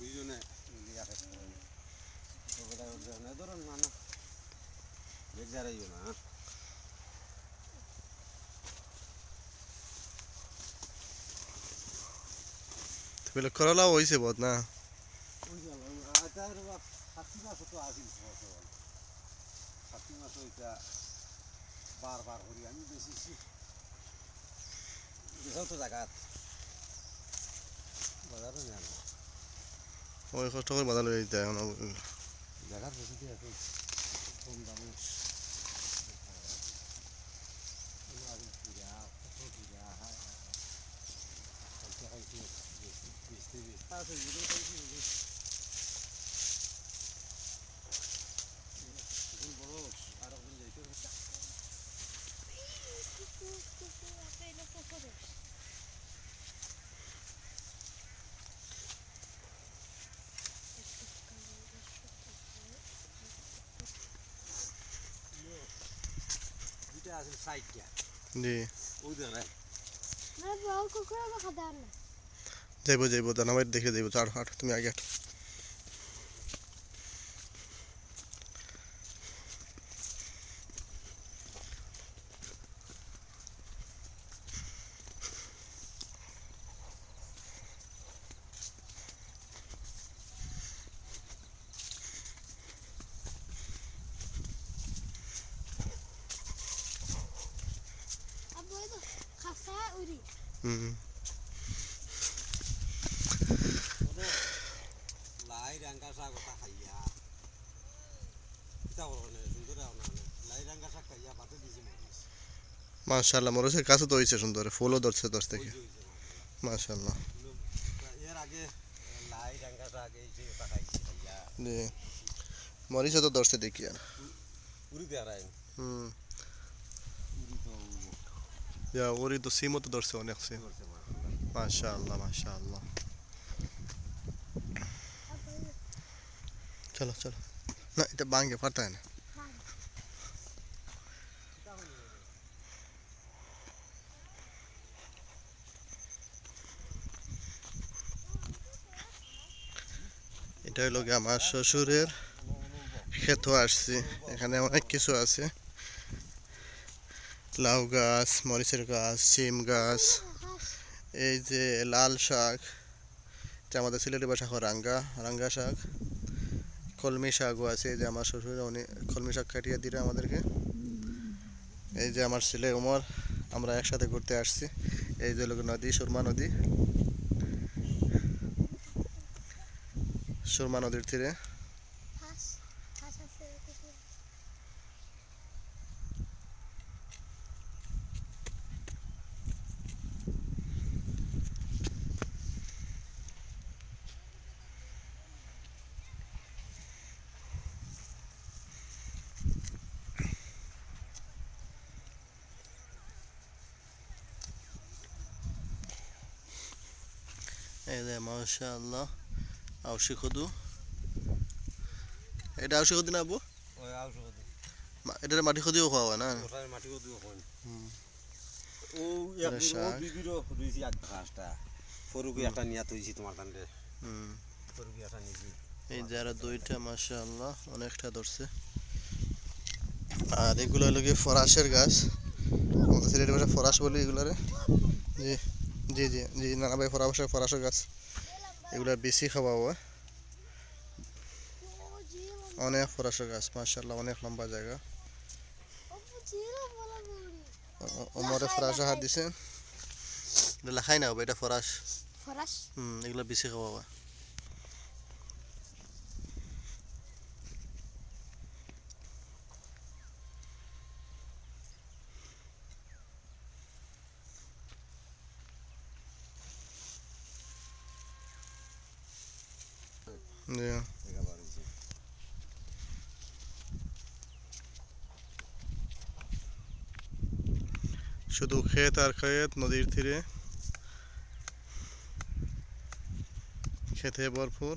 দুইজনে ধরুন না না বেগ যারাইও না বেলে করলাও হয়েছে বহুত না? বারবার করি আমি বেশাও তো জায়গাত বাজারও নেই না ওই কষ্ট করে বাজার লয়ে যেতে এখন জায়গার বেশি দিয়ে আছে কম দামে দুইটা আছে সাইডটা জি ওই দেখেন যাইব যাইব দানাবাই দেখে যাইব চার হাট তুমি আগে হাট মাশাল্লাহ মরসের কাছে তো হয়েছে সুন্দর ফুলও ধরছে দশ থেকে ওই যে হইছে না। মাশাল্লাহ কিন্তু এর আগে লাই রাঙ্গা শাক এই যে ওটা খাইছি খাইয়া জি মরিচও তো ধরছে দেখি আর পুরি দেখায় হুম পুরি তো ইয়া ওরই তো সিমও ধরছে অনেক সিম চলো না এটা ভাঙে ফাটা না এটা হলো আমার শ্বশুরের খেতে আসছি এখানে অনেক কিছু আছে লাউ গাছ, মরিচের গাছ সিম গাছ, এই যে লাল শাক, যে আমাদের সিলেটি ভাষা হয় রাঙ্গা রাঙ্গা শাক, কলমি শাকও আছে, এই যে আমার শ্বশুর, উনি কলমি শাক কাটিয়ে দিলে আমাদেরকে। এই যে আমার ছেলে উমর আমরা একসাথে ঘুরতে আসছি, এই যে লোক নদী, সুরমা নদী। সুরমা নদীর তীরে। মাশাআল্লাহ আউশি কদু এটা আউশি কদু না আবু ওই আউশ কত মা- মাটি কদিও খাওয়া হয় না ওটার মাটি কত কোন ও এক শাক। বিবিরো রুইছি এক ঘাসটা ফরুকি একটা নিয়া তুইছি তোমার কান্দে হুম ফরুকি একটা নিছি এই যারা দুইটা মাশাআল্লাহ অনেকটা ধরছে আর এগুলো হলো কি ফরাসের গাছ আমাদের সিলেটের ভাষায় ফরাস বলি এগুলারে জি জি জি জি নানা ভাই ফরাবাসা ফরাসো গাছ। এগুলা বেশি খাওয়াবো অনেক ফরাসো গাছ মার্শাল্লাহ অনেক লম্বা জায়গা। ওমরে ফরাসা হাত দিছে। লেখাই না হবে এটা ফরাস। ফরাস? হুম এগুলো বেশি খাওয়াবা শুধু ক্ষেত আর ক্ষেত নদীর তীরে। খেতে ভরপুর।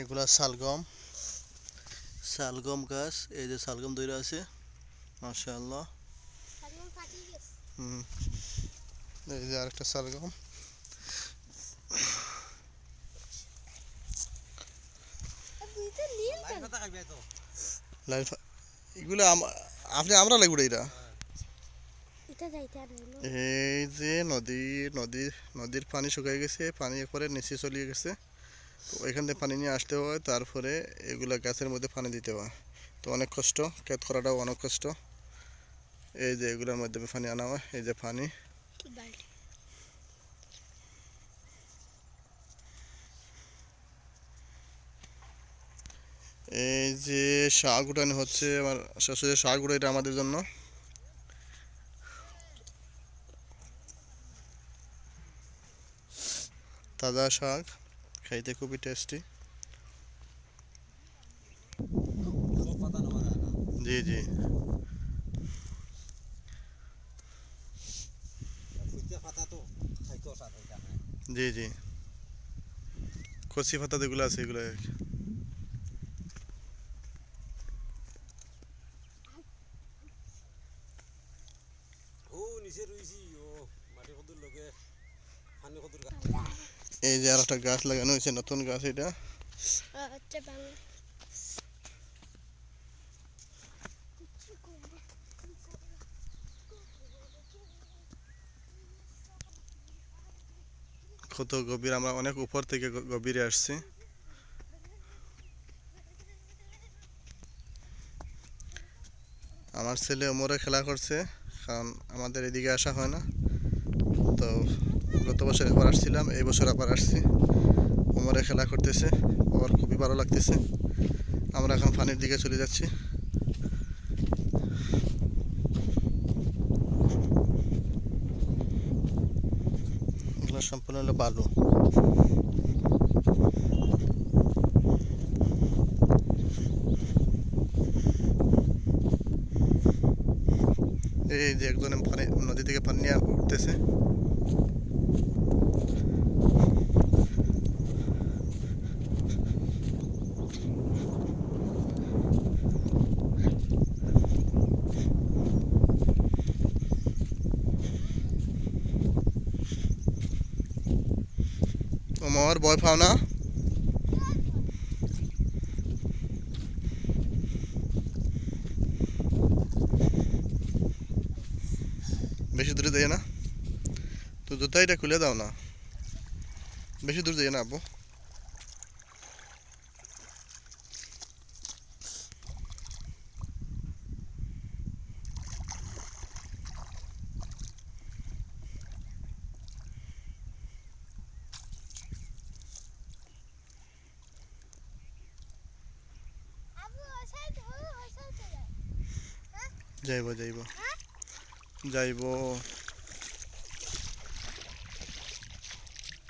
এগুলা শালগম। শালগম গাছ এই যে শালগম দইরা আছে মাশাআল্লাহ। হুম এই যে আরেকটা শালগম। এগুলো আপনি আমরা লাগবে এটা এটা যাইতে আর হলো এই যে নদীর নদীর নদীর পানি শুকিয়ে গেছে পানি একবারে নিচে চলে গেছে। এখান থেকে পানি নিয়ে আসতে হয়, তারপরে এগুলা গাছের মধ্যে পানি দিতে হয়। তো অনেক কষ্ট, ক্ষেত করাটাও অনেক কষ্ট। এই যে এগুলোর মধ্যে পানি আনা হয়, এই যে পানি। এই যে শাক উঠানো হচ্ছে, আমার শ্বশুরের শাক উঠে এটা আমাদের জন্য। তাজা শাক। খাইতে খুবই টেস্টি জি জি। জি জি। কচি পাতা যেগুলো আছে এগুলো ও, নিচে রইছি। ও মাটি কদুর লগে পানি কদুর এই যে আর একটা গাছ লাগানো হয়েছে, নতুন গাছ এটা। কত গভীর, আমরা অনেক উপর থেকে গভীরে আসছি। আমার ছেলে ওমরে খেলা করছে, কারণ আমাদের এদিকে আসা হয় না। তো গত বছর একবার আসছিলাম, এই বছর আবার আসছি। ওমরে খেলা করতেছে আমার খুবই ভালো লাগতেছে। আমরা এখন পানির দিকে চলে যাচ্ছি। সম্পূর্ণ হলো বালু। এই যে একজন পানি, নদী থেকে পানি নিয়ে উঠতেছে। ওমর ভয় পাও না। বেশি দূরে যাই না। তো জুতাইটা খুলে দাও না। বেশি দূর যাই না, আব্বু আব্বু ওসাই তো ওসাই তো যাইব যাইব। যাইব।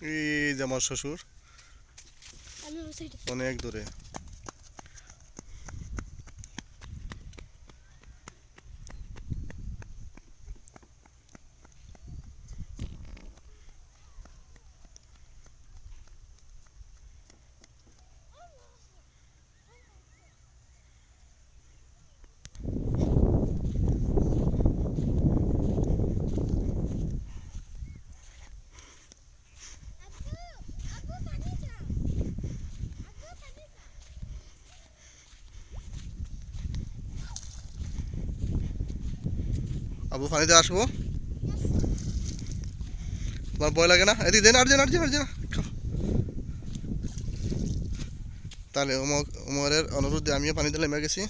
এই যে আমার শ্বশুর। অনেক দূরে। আবু পানিতে আসব। তোমার ভয় লাগে না? এদিকে দেন আর দেন আর দেন আর দেন খাও। তাহলে উমর উমরের অনুরোধে আমিও পানিতে নেমে গেছি।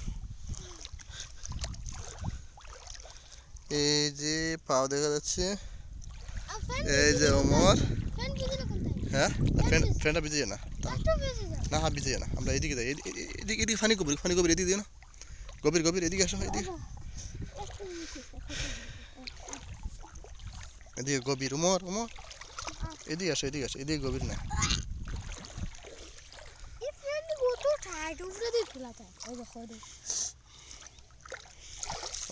এই যে পাও দেখা যাচ্ছে। এই যে কোনটা হ্যাঁ? ফ্রেন্ড ফ্রেন্ডটা ভিজে না। না, হাত ভিজে না। আমরা এদিকে যাই এদি- এদি- এদিকে এদিকে ফানি গভীর ফানি গভীর, এদিকে দিও না। গভীর গভীর, এদিকে আসো, এদিকে। এদিকে গভীর উমর উমর এদিকে আসো এদিকে আসো এদিকে গভীর না।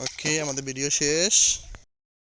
ওকে আমাদের ভিডিও শেষ।